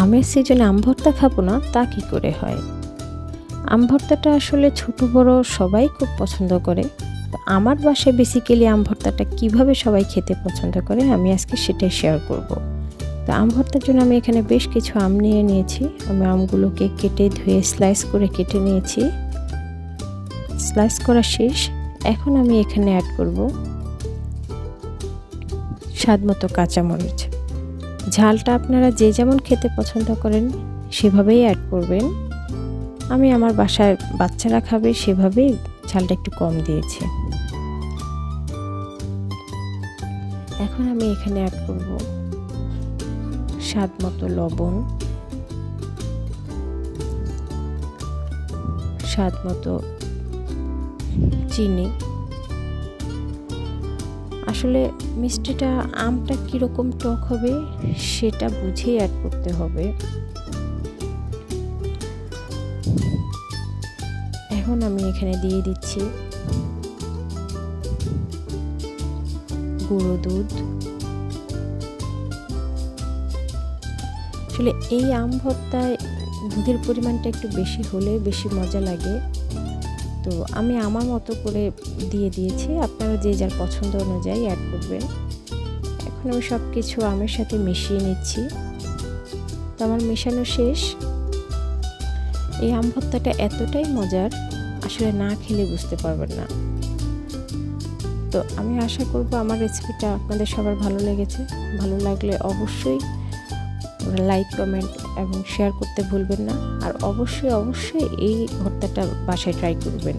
আমের সিজনে আম ভর্তা খাব না, তা কি করে হয়? আম ভর্তাটা আসলে ছোট, বড় সবাই খুব পছন্দ করে। তো আমার বাসায় বেসিক্যালি আম ভর্তাটা কীভাবে সবাই খেতে পছন্দ করে, আমি আজকে সেটাই শেয়ার করব। তো আম ভর্তার জন্য আমি এখানে বেশ কিছু আম নিয়ে নিয়েছি। আমি আমগুলোকে কেটে ধুয়ে স্লাইস করে কেটে নিয়েছি। স্লাইস করা শেষ। এখন আমি এখানে অ্যাড করব স্বাদ মতো কাঁচামরিচ। ঝালটা আপনারা যে যেমন খেতে পছন্দ করেন, সেভাবেই অ্যাড করবেন। আমি আমার বাসায় বাচ্চারা খাবে, সেভাবেই ঝালটা একটু কম দিয়েছি। এখন আমি এখানে অ্যাড করব স্বাদ মতো লবণ। স্বাদ মতো চিনি। আসলে মিষ্টিটা আমটা কীরকম টক হবে সেটা বুঝেই অ্যাড করতে হবে। এখন আমি এখানে দিয়ে দিচ্ছি গুঁড়ো দুধ। আসলে এই আম ভর্তায় দুধের পরিমাণটা একটু বেশি হলে বেশি মজা লাগে। তো আমি আমার মতো করে দিয়ে দিয়েছি। আপনারা যে যার পছন্দ অনুযায়ী অ্যাড করবেন। এখন আমি সব কিছু আমের সাথে মিশিয়ে নিচ্ছি। তো আমার মেশানো শেষ। এই আম ভর্তাটা এতটাই মজার, আসলে না খেলে বুঝতে পারবেন না। তো আমি আশা করব আমার রেসিপিটা আপনাদের সবার ভালো লেগেছে। ভালো লাগলে অবশ্যই লাইক কমেন্ট এবং শেয়ার করতে ভুলবেন না। আর অবশ্যই অবশ্যই এই ভর্তাটা বাসায় ট্রাই করবেন।